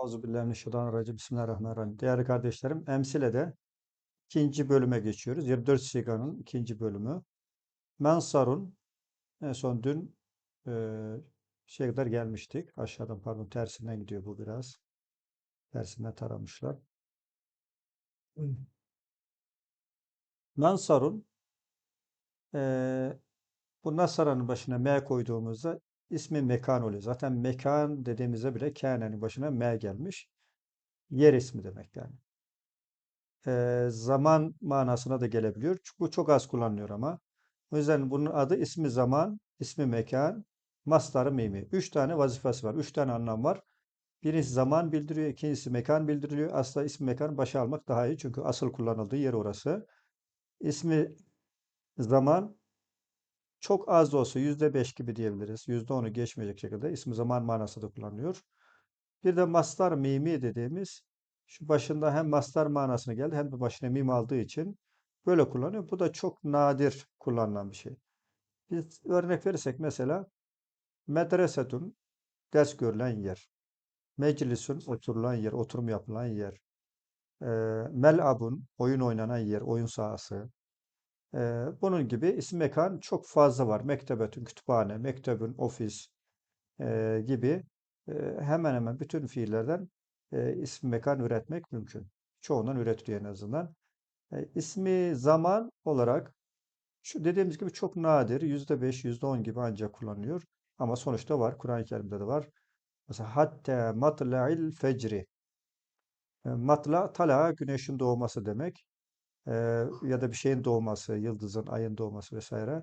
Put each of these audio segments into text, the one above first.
Euzubillahimineşşeytanirracim. Bismillahirrahmanirrahim. Değerli kardeşlerim, Emsile'de ikinci bölüme geçiyoruz. 24 siganın ikinci bölümü. Mensarun, en son dün e, şeye kadar gelmiştik. Aşağıdan pardon tersinden gidiyor bu biraz. Tersinden taramışlar. Mensarun, e, bu Nasara'nın başına M koyduğumuzda ismi mekan oluyor. Zaten mekan dediğimizde bile kânenin başına M gelmiş. Yer ismi demek yani. Ee, zaman manasına da gelebiliyor. Bu çok az kullanılıyor ama. O yüzden bunun adı ismi zaman, ismi mekan, mastarı mimi. Üç tane vazifesi var. Üç tane anlam var. Birincisi zaman bildiriyor, ikincisi mekan bildiriliyor. Aslında ismi mekan başa almak daha iyi. Çünkü asıl kullanıldığı yer orası. İsmi zaman çok az da olsa yüzde beş gibi diyebiliriz. Yüzde onu geçmeyecek şekilde ismi zaman manası da kullanılıyor. Bir de mastar mimi dediğimiz şu başında hem mastar manasına geldi hem de başına mim aldığı için böyle kullanıyor. Bu da çok nadir kullanılan bir şey. Biz örnek verirsek mesela medresetun ders görülen yer. Meclisun oturulan yer, oturum yapılan yer. E, mel'abun oyun oynanan yer, oyun sahası. Bunun gibi isim mekan çok fazla var. Mektebetün kütüphane, mektebün ofis gibi hemen hemen bütün fiillerden isim mekan üretmek mümkün. Çoğundan üretiliyor en azından. E, ismi zaman olarak şu dediğimiz gibi çok nadir. Yüzde beş, yüzde on gibi ancak kullanılıyor. Ama sonuçta var. Kur'an-ı Kerim'de de var. Mesela hatta matla'il fecri. Matla, tala güneşin doğması demek. Ya da bir şeyin doğması, yıldızın, ayın doğması vesaire.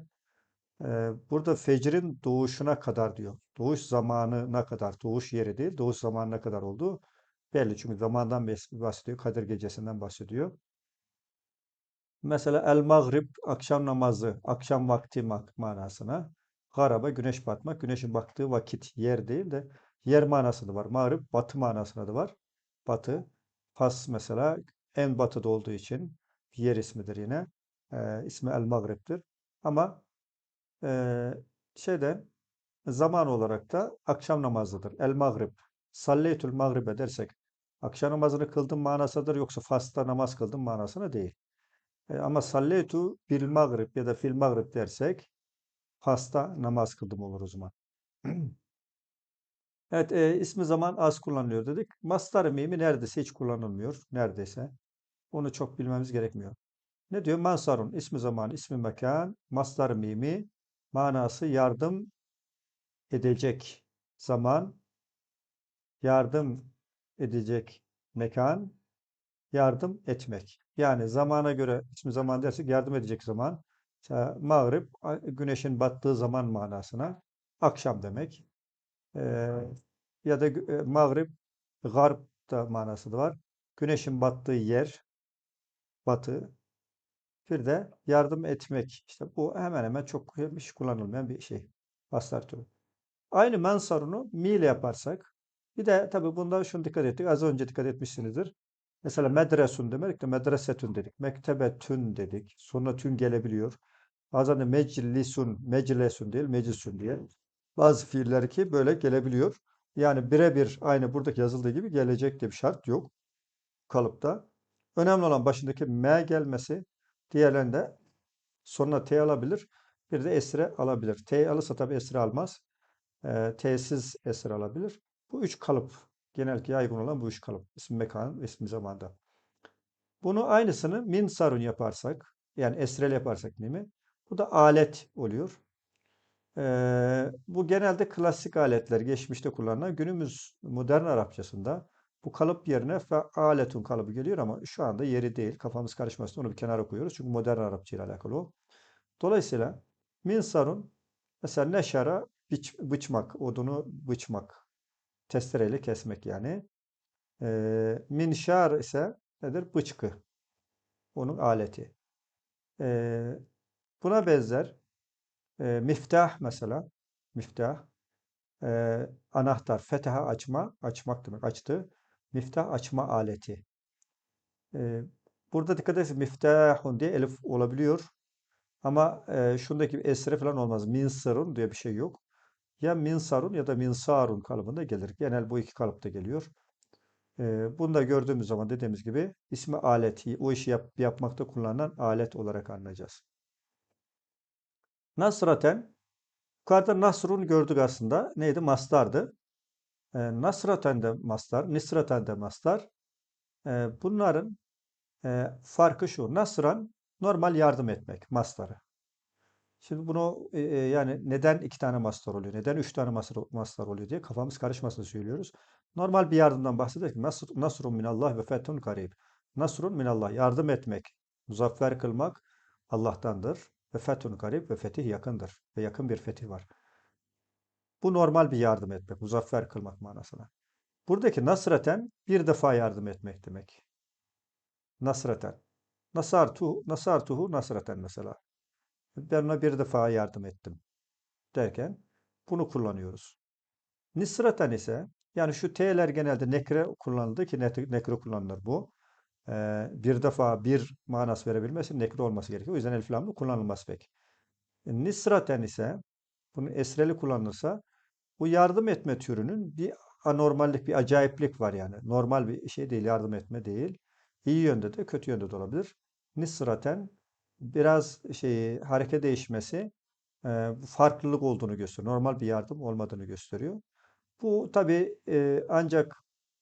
Burada fecrin doğuşuna kadar diyor. Doğuş zamanına kadar, doğuş yeri değil, doğuş zamanına kadar olduğu belli. Çünkü zamandan bahsediyor, Kadir gecesinden bahsediyor. Mesela el maghrib akşam namazı, akşam vakti manasına. Garaba güneş batmak, güneşin baktığı vakit yer değil de yer manası da var. Mağrib batı manasına da var. Batı. Fas mesela en batıda olduğu için yer ismidir yine. E, ismi el maghrib'tir. Ama e, şeyde zaman olarak da akşam namazıdır. El maghrib. Salleytül magribe dersek akşam namazını kıldım manasıdır yoksa Fas'ta namaz kıldım manasına değil. E, ama salleytu bil magrib ya da fil magrib dersek Fas'ta namaz kıldım olur o zaman. Evet, e, ismi zaman az kullanılıyor dedik. Mastar mimi neredeyse hiç kullanılmıyor. Neredeyse. Onu çok bilmemiz gerekmiyor. Ne diyor? Mansarun ismi zaman, ismi mekan, mastar mimi manası yardım edecek zaman, yardım edecek mekan, yardım etmek. Yani zamana göre ismi zaman dersek yardım edecek zaman. Mağrib güneşin battığı zaman manasına akşam demek. Ee, ya da e, mağrib garb da manası da var. Güneşin battığı yer batı. Bir de yardım etmek. İşte bu hemen hemen çok hiç kullanılmayan bir şey. Baslar türü. Aynı mensarunu mi ile yaparsak bir de tabii bunda şunu dikkat ettik. Az önce dikkat etmişsinizdir. Mesela medresun demek de medresetün dedik. Mektebetün dedik. Sonra tün gelebiliyor. Bazen de meclisun, meclesun değil, meclisun diye. Bazı fiiller ki böyle gelebiliyor. Yani birebir aynı buradaki yazıldığı gibi gelecek diye bir şart yok kalıpta. Önemli olan başındaki M gelmesi. Diğerlerinde sonuna T alabilir. Bir de esre alabilir. T alırsa tabi esre almaz. E, T'siz esre alabilir. Bu üç kalıp. Genellikle yaygın olan bu üç kalıp. İsim mekan, isim zamanda. Bunu aynısını min sarun yaparsak, yani esrel yaparsak değil mi? Bu da alet oluyor. Ee, bu genelde klasik aletler, geçmişte kullanılan günümüz modern Arapçasında bu kalıp yerine aletun kalıbı geliyor ama şu anda yeri değil. Kafamız karışmasın onu bir kenara koyuyoruz. Çünkü modern Arapça ile alakalı o. Dolayısıyla min sarun mesela neşara biç, bıçmak, odunu bıçmak. Testereyle kesmek yani. Ee, minşar ise nedir? Bıçkı. Onun aleti. Ee, buna benzer e, miftah mesela. Miftah. E, anahtar. Fetaha açma. Açmak demek. Açtı. Miftah açma aleti. E, burada dikkat ederseniz miftahun diye elif olabiliyor. Ama e, şundaki esre falan olmaz. Minsarun diye bir şey yok. Ya minsarun ya da minsarun kalıbında gelir. Genel bu iki kalıpta geliyor. Ee, bunu da gördüğümüz zaman dediğimiz gibi ismi alet, o işi yap- yapmakta kullanılan alet olarak anlayacağız. Nasraten, yukarıda nasrun gördük aslında. Neydi? Mastardı. Ee, nasraten de mastar, nisraten de mastar. Ee, bunların e, farkı şu. Nasran normal yardım etmek, mastarı. Şimdi bunu e, e, yani neden iki tane mastar oluyor, neden üç tane mastar, mastar oluyor diye kafamız karışmasını söylüyoruz. Normal bir yardımdan bahsederek Nasr, Nasrun minallah ve fethun karib. Nasrun minallah yardım etmek, muzaffer kılmak Allah'tandır. Ve fethun karib ve fetih yakındır. Ve yakın bir fetih var. Bu normal bir yardım etmek, muzaffer kılmak manasına. Buradaki nasreten bir defa yardım etmek demek. Nasreten. Nasartuhu, nasartuhu nasreten mesela. Ben ona bir defa yardım ettim derken bunu kullanıyoruz. Nisreten ise yani şu T'ler genelde nekre kullanıldı ki nekre kullanılır bu. Ee, bir defa bir manası verebilmesi nekre olması gerekiyor. O yüzden elif lamlı kullanılmaz pek. Nisraten ise bunu esreli kullanılırsa bu yardım etme türünün bir anormallik, bir acayiplik var yani. Normal bir şey değil, yardım etme değil. İyi yönde de kötü yönde de olabilir. Nisraten biraz şeyi hareket değişmesi e, farklılık olduğunu gösteriyor. Normal bir yardım olmadığını gösteriyor. Bu tabii e, ancak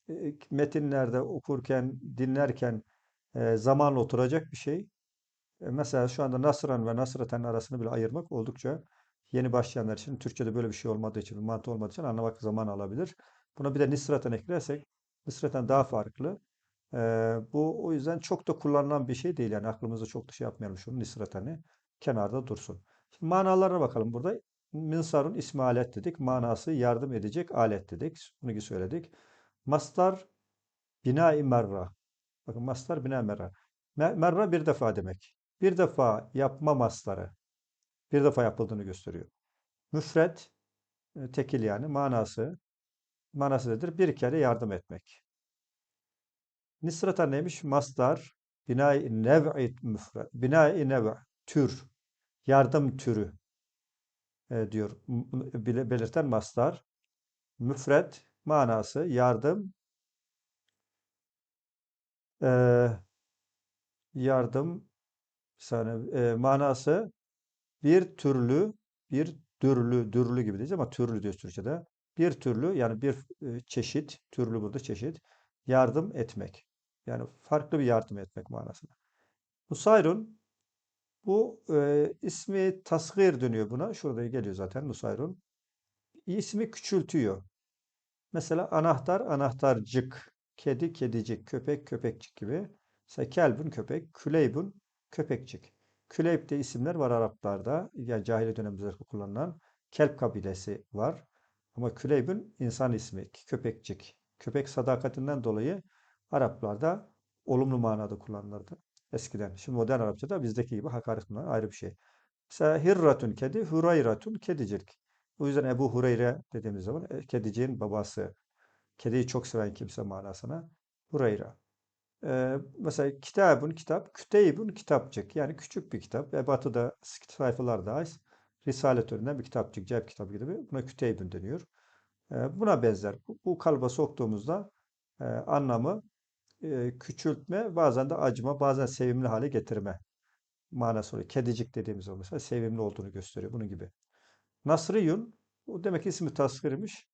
e, metinlerde okurken, dinlerken e, zamanla oturacak bir şey. E, mesela şu anda Nasran ve Nasraten arasını bile ayırmak oldukça yeni başlayanlar için Türkçe'de böyle bir şey olmadığı için, bir mantığı olmadığı için anlamak zaman alabilir. Buna bir de Nisraten eklersek Nisraten daha farklı. E, bu o yüzden çok da kullanılan bir şey değil. Yani aklımızda çok da şey yapmayalım şunu Nisraten'i kenarda dursun. Şimdi manalarına bakalım burada. Minsarun ismi alet dedik. Manası yardım edecek alet dedik. Bunu söyledik. Mastar bina-i merra. Bakın mastar bina merra. Me- Merra bir defa demek. Bir defa yapma mastarı. Bir defa yapıldığını gösteriyor. Müfret e, tekil yani manası manası nedir? Bir kere yardım etmek. Nisrata neymiş? Mastar bina-i nev'i müfret. Bina-i nev'i tür. Yardım türü e, diyor. Belirten mastar. Müfret manası yardım e, yardım saniye, e, manası bir türlü bir dürlü dürlü gibi diyeceğiz ama türlü diyoruz Türkçe'de. Bir türlü yani bir e, çeşit türlü burada çeşit yardım etmek. Yani farklı bir yardım etmek manasında. Nusayrun bu e, ismi tasgir dönüyor buna. Şurada geliyor zaten Nusayrun. İsmi küçültüyor. Mesela anahtar, anahtarcık, kedi, kedicik, köpek, köpekçik gibi. Mesela kelbun, köpek, küleybun, köpekçik. Küleyb de isimler var Araplarda. Yani cahiliye döneminde kullanılan kelp kabilesi var. Ama küleybun insan ismi, köpekçik. Köpek sadakatinden dolayı Araplarda olumlu manada kullanılırdı eskiden. Şimdi modern Arapçada bizdeki gibi hakaret kullanan ayrı bir şey. Mesela hirratun kedi, hurayratun kedicik. O yüzden Ebu Hureyre dediğimiz zaman e, kediciğin babası. Kediyi çok seven kimse manasına. Hureyre. Mesela kitabın kitap, küteybün kitapçık. Yani küçük bir kitap. Ebatı'da sayfalarda az. Risale türünden bir kitapçık, cep kitabı gibi. Buna küteybün deniyor. Buna benzer. Bu, bu kalıba soktuğumuzda anlamı küçültme, bazen de acıma, bazen sevimli hale getirme manası oluyor. Kedicik dediğimiz o mesela sevimli olduğunu gösteriyor. Bunun gibi. Nasriyun, o demek ki ismi tasgirmiş.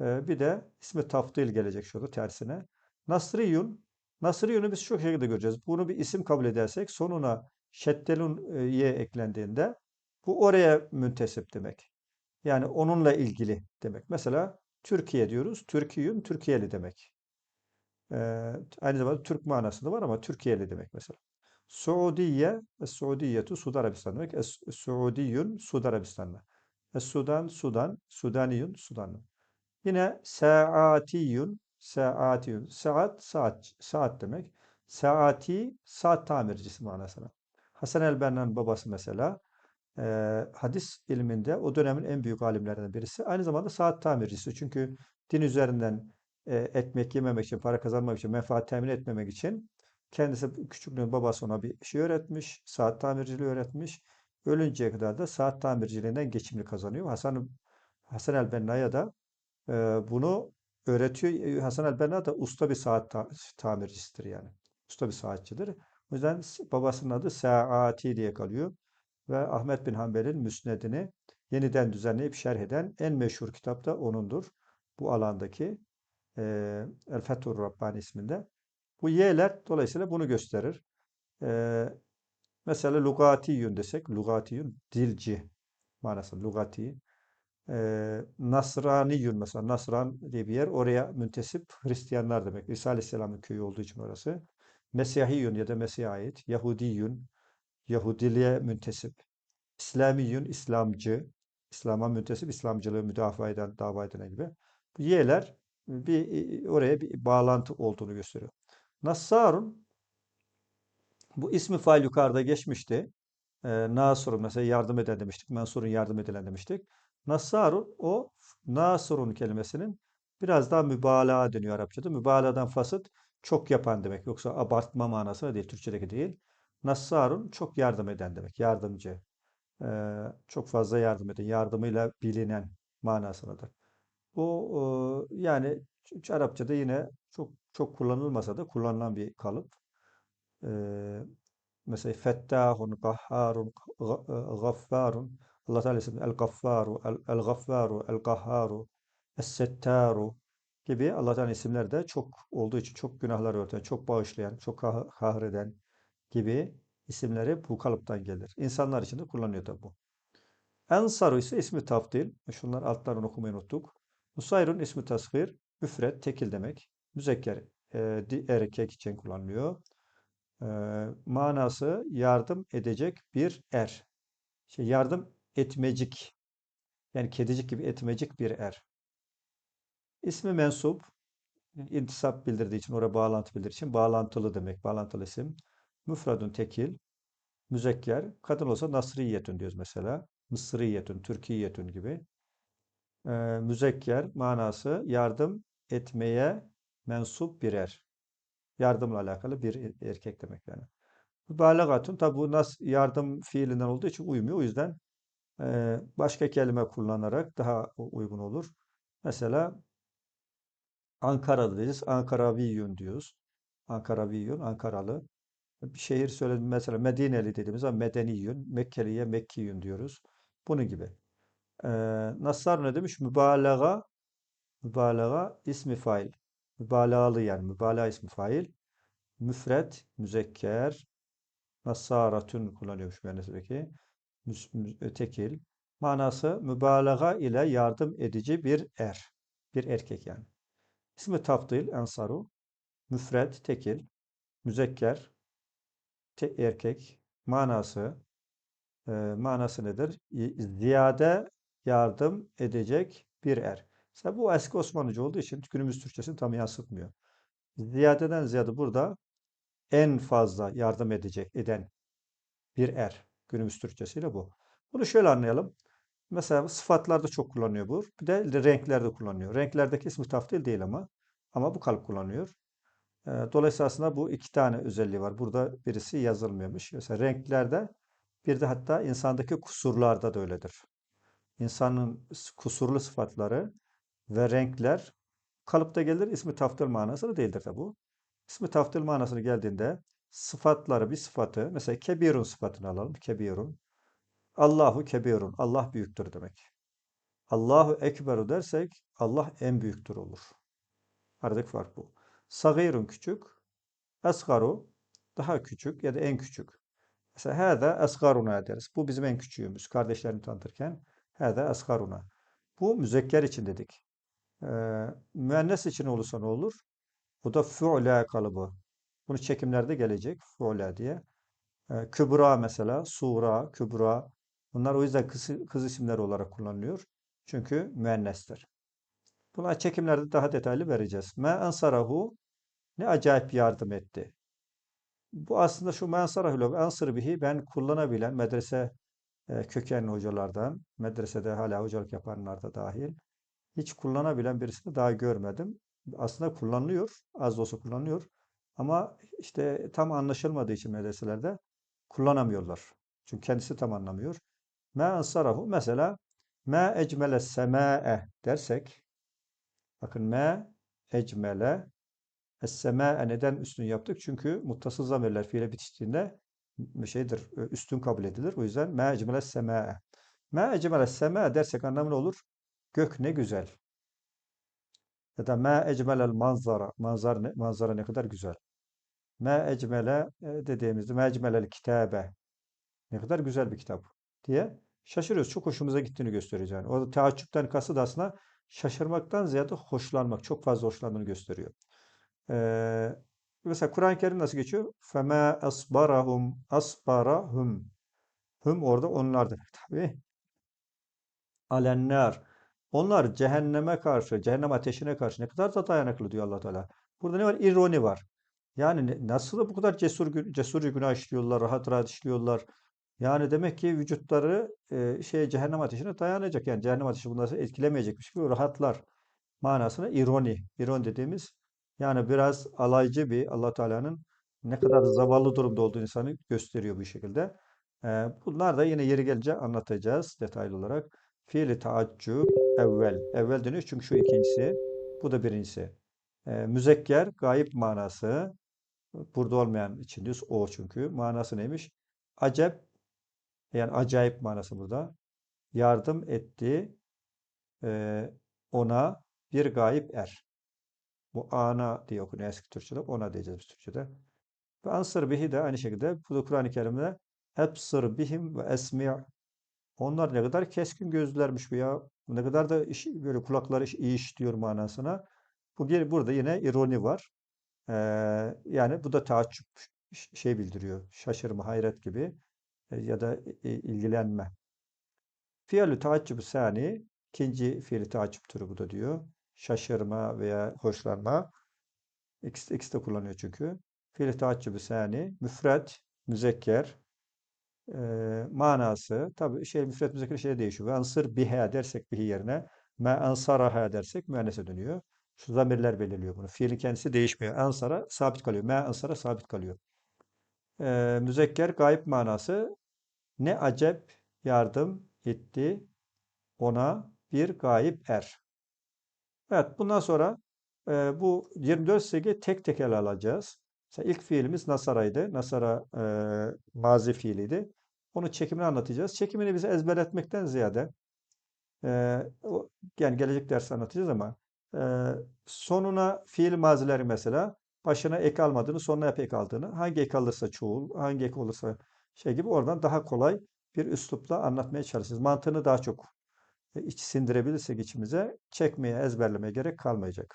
Ee, bir de ismi tafdil gelecek şurada tersine. Nasriyun, Nasriyun'u biz şu şekilde göreceğiz. Bunu bir isim kabul edersek sonuna şeddelun ye eklendiğinde bu oraya müntesip demek. Yani onunla ilgili demek. Mesela Türkiye diyoruz. Türkiyün, Türkiye'li demek. Ee, aynı zamanda Türk manası da var ama Türkiye'li demek mesela. Suudiye, Es-Suudiyetu Suudi Arabistan demek. Es-Suudiyun Suudi Arabistan'da. Es-Sudan, Sudan, Sudaniyun, Sudanlı. Yine saatiyun, saatiyun. Saat, saat, saat demek. Saati, saat tamircisi manasına. Hasan el-Benna'nın babası mesela e, hadis ilminde o dönemin en büyük alimlerinden birisi. Aynı zamanda saat tamircisi. Çünkü din üzerinden e, ekmek yememek için, para kazanmak için, menfaat temin etmemek için kendisi küçüklüğünde babası ona bir şey öğretmiş, saat tamirciliği öğretmiş. Ölünceye kadar da saat tamirciliğinden geçimini kazanıyor. Hasan Hasan el-Benna'ya da e, bunu öğretiyor. E, Hasan el-Benna da usta bir saat ta- tamircisidir yani. Usta bir saatçidir. O yüzden babasının adı Saati diye kalıyor. Ve Ahmet bin Hanbel'in Müsned'ini yeniden düzenleyip şerh eden en meşhur kitap da onundur. Bu alandaki e, El Fethur Rabbani isminde. Bu y'ler dolayısıyla bunu gösterir. E, mesela lugatiyun desek, lugatiyun dilci manası lugati. E, Nasraniyun mesela Nasran diye bir yer oraya müntesip Hristiyanlar demek. İsa Aleyhisselam'ın köyü olduğu için orası. Mesihiyun ya da Mesih'e ait. Yahudiyun Yahudiliğe müntesip. İslamiyun İslamcı. İslam'a müntesip İslamcılığı müdafaa eden, dava edene gibi. Bu y'ler bir oraya bir bağlantı olduğunu gösteriyor. Nassarun bu ismi fail yukarıda geçmişti. Ee, Nasır'ın mesela yardım eden demiştik. Mansur'un yardım edilen demiştik. Nassarun o Nasır'un kelimesinin biraz daha mübalağa deniyor Arapçada. Mübalağadan fasıt çok yapan demek. Yoksa abartma manasına değil. Türkçedeki değil. Nassarun çok yardım eden demek. Yardımcı. Ee, çok fazla yardım eden. Yardımıyla bilinen manasındadır. Bu e, yani Arapçada yine çok çok kullanılmasa da kullanılan bir kalıp. Ee, mesela Fettahun, Gahharun, Ga- e, Gaffarun. Allah Teala ismi El-Gaffaru, El- El-Gaffaru, El-Gahharu, Es-Settaru gibi Allah Teala isimler de çok olduğu için çok günahlar örten, çok bağışlayan, çok kah- kahreden gibi isimleri bu kalıptan gelir. İnsanlar için de kullanıyor tabi bu. Ensaru ise ismi tafdil. Şunlar altlarını okumayı unuttuk. Nusayrun ismi tasgir. Müfret, tekil demek. Müzekker, e, erkek için kullanılıyor. E, manası yardım edecek bir er. Şey, yardım etmecik. Yani kedicik gibi etmecik bir er. İsmi mensup. intisap bildirdiği için, oraya bağlantı bildirdiği için bağlantılı demek. Bağlantılı isim. Müfradun tekil. Müzekker. Kadın olsa nasriyetün diyoruz mesela. Mısriyetün, Türkiyetün gibi. Ee, müzekker manası yardım etmeye mensup birer. Yardımla alakalı bir er- erkek demek yani. Mübalagatun tabi bu nas yardım fiilinden olduğu için uymuyor. O yüzden başka kelime kullanarak daha uygun olur. Mesela Ankaralı diyeceğiz. Ankaraviyun diyoruz. Ankaraviyun, Ankaralı. Bir şehir söyledim mesela Medineli dediğimiz zaman Medeniyün, Mekkeliye Mekkiyün diyoruz. Bunun gibi. Ee, Nassar ne demiş? Mübalağa, mübalağa ismi fail. Mübalağalı yani mübalağa ismi fail. Müfret, müzekker. Nassaratun kullanıyormuş mühendisdeki. Tekil. Manası mübalağa ile yardım edici bir er. Bir erkek yani. İsmi tafdil, ensaru. Müfret, tekil. Müzekker, te- erkek. Manası, e, manası nedir? Ziyade yardım edecek bir er. Mesela bu eski Osmanlıca olduğu için günümüz Türkçesini tam yansıtmıyor. Ziyadeden ziyade burada en fazla yardım edecek, eden bir er. Günümüz Türkçesiyle bu. Bunu şöyle anlayalım. Mesela sıfatlarda çok kullanıyor bu. Bir de renklerde kullanıyor. Renklerdeki ismi taftil değil ama. Ama bu kalıp kullanıyor. Ee, Dolayısıyla aslında bu iki tane özelliği var. Burada birisi yazılmıyormuş. Mesela renklerde bir de hatta insandaki kusurlarda da öyledir. İnsanın kusurlu sıfatları ve renkler kalıpta gelir. ismi taftil manası da değildir de bu. İsmi taftil manasına geldiğinde sıfatları bir sıfatı mesela kebirun sıfatını alalım. Kebirun. Allahu kebirun. Allah büyüktür demek. Allahu ekberu dersek Allah en büyüktür olur. Aradaki fark bu. Sagirun küçük. Esgaru daha küçük ya da en küçük. Mesela hâzâ esgaruna deriz. Bu bizim en küçüğümüz. Kardeşlerini tanıtırken hâzâ esgaruna. Bu müzekker için dedik. Ee, müennes için olursa ne olur? Bu da fu'la kalıbı. Bunu çekimlerde gelecek. Fu'la diye. Ee, kübra mesela. Sura, kübra. Bunlar o yüzden kız, kız isimleri olarak kullanılıyor. Çünkü müennestir. Buna çekimlerde daha detaylı vereceğiz. Me ensarahu ne acayip yardım etti. Bu aslında şu mensarahülü ve ansır bihi ben kullanabilen medrese e, kökenli hocalardan, medresede hala hocalık yapanlar da dahil, hiç kullanabilen birisini daha görmedim. Aslında kullanılıyor, az da olsa kullanılıyor. Ama işte tam anlaşılmadığı için medreselerde kullanamıyorlar. Çünkü kendisi tam anlamıyor. Me ansarahu mesela me ecmele sema'e dersek bakın me ecmele Es-semâe neden üstün yaptık? Çünkü muttasıl zamirler fiile bitiştiğinde şeydir, e, üstün kabul edilir. O yüzden mâ ecmele semâe. Mâ ecmele semâe dersek anlamı ne olur? Gök ne güzel. Ya da mâ ecmelel manzara. Manzara ne, manzara ne kadar güzel me ecmele e, dediğimizde me kitabe ne kadar güzel bir kitap diye şaşırıyoruz. Çok hoşumuza gittiğini gösteriyor yani. O da teaccüpten kasıt aslında şaşırmaktan ziyade hoşlanmak. Çok fazla hoşlandığını gösteriyor. Ee, mesela Kur'an-ı Kerim nasıl geçiyor? Fema asbarahum asbarahum. Hum orada onlar demek tabi. Alennar. Onlar cehenneme karşı, cehennem ateşine karşı ne kadar da dayanıklı diyor allah Teala. Burada ne var? İroni var. Yani nasıl da bu kadar cesur, cesurca günah işliyorlar, rahat rahat işliyorlar. Yani demek ki vücutları e, şey cehennem ateşine dayanacak. Yani cehennem ateşi bunları etkilemeyecekmiş gibi rahatlar manasına ironi. İroni dediğimiz yani biraz alaycı bir allah Teala'nın ne kadar zavallı durumda olduğu insanı gösteriyor bu şekilde. Ee, bunlar da yine yeri gelince anlatacağız detaylı olarak. Fiili taaccüb evvel. Evvel deniyor çünkü şu ikincisi. Bu da birincisi. Ee, müzekker gayip manası. Burada olmayan için diyoruz o çünkü. Manası neymiş? Acep yani acayip manası burada. Yardım etti e, ona bir gayip er. Bu ana diye okunuyor eski Türkçe'de. Ona diyeceğiz biz Türkçe'de. Ve ansır bihi de aynı şekilde bu da Kur'an-ı Kerim'de ebsır bihim ve esmi' onlar ne kadar keskin gözlermiş bu ya. Ne kadar da iş, böyle kulakları iş- iyi işitiyor manasına. Bu gel- burada yine ironi var. Yani bu da taaccüp şey bildiriyor. Şaşırma, hayret gibi e, ya da e, ilgilenme. Fiilü taaccübü sani ikinci fiili taaccüp türü bu da diyor. Şaşırma veya hoşlanma. İkisi, ikisi de kullanıyor çünkü. Fiili taaccübü sani müfret, müzekker e, manası tabi şey müfret müzekker şey değişiyor. Ansır bihe dersek bihi yerine me ansaraha dersek müennese dönüyor. Şu zamirler belirliyor bunu. Fiilin kendisi değişmiyor. Ansara sabit kalıyor. Me ansara sabit kalıyor. E, müzekker gayb manası ne acep yardım etti ona bir gayip er. Evet bundan sonra e, bu 24 sigi tek tek ele alacağız. Mesela ilk fiilimiz nasaraydı. Nasara e, mazi fiiliydi. Onun çekimini anlatacağız. Çekimini bize ezberletmekten ziyade e, yani gelecek ders anlatacağız ama sonuna fiil mazileri mesela başına ek almadığını, sonuna hep ek aldığını, hangi ek alırsa çoğul, hangi ek olursa şey gibi oradan daha kolay bir üslupla anlatmaya çalışacağız. Mantığını daha çok e, iç sindirebilirsek içimize çekmeye, ezberlemeye gerek kalmayacak.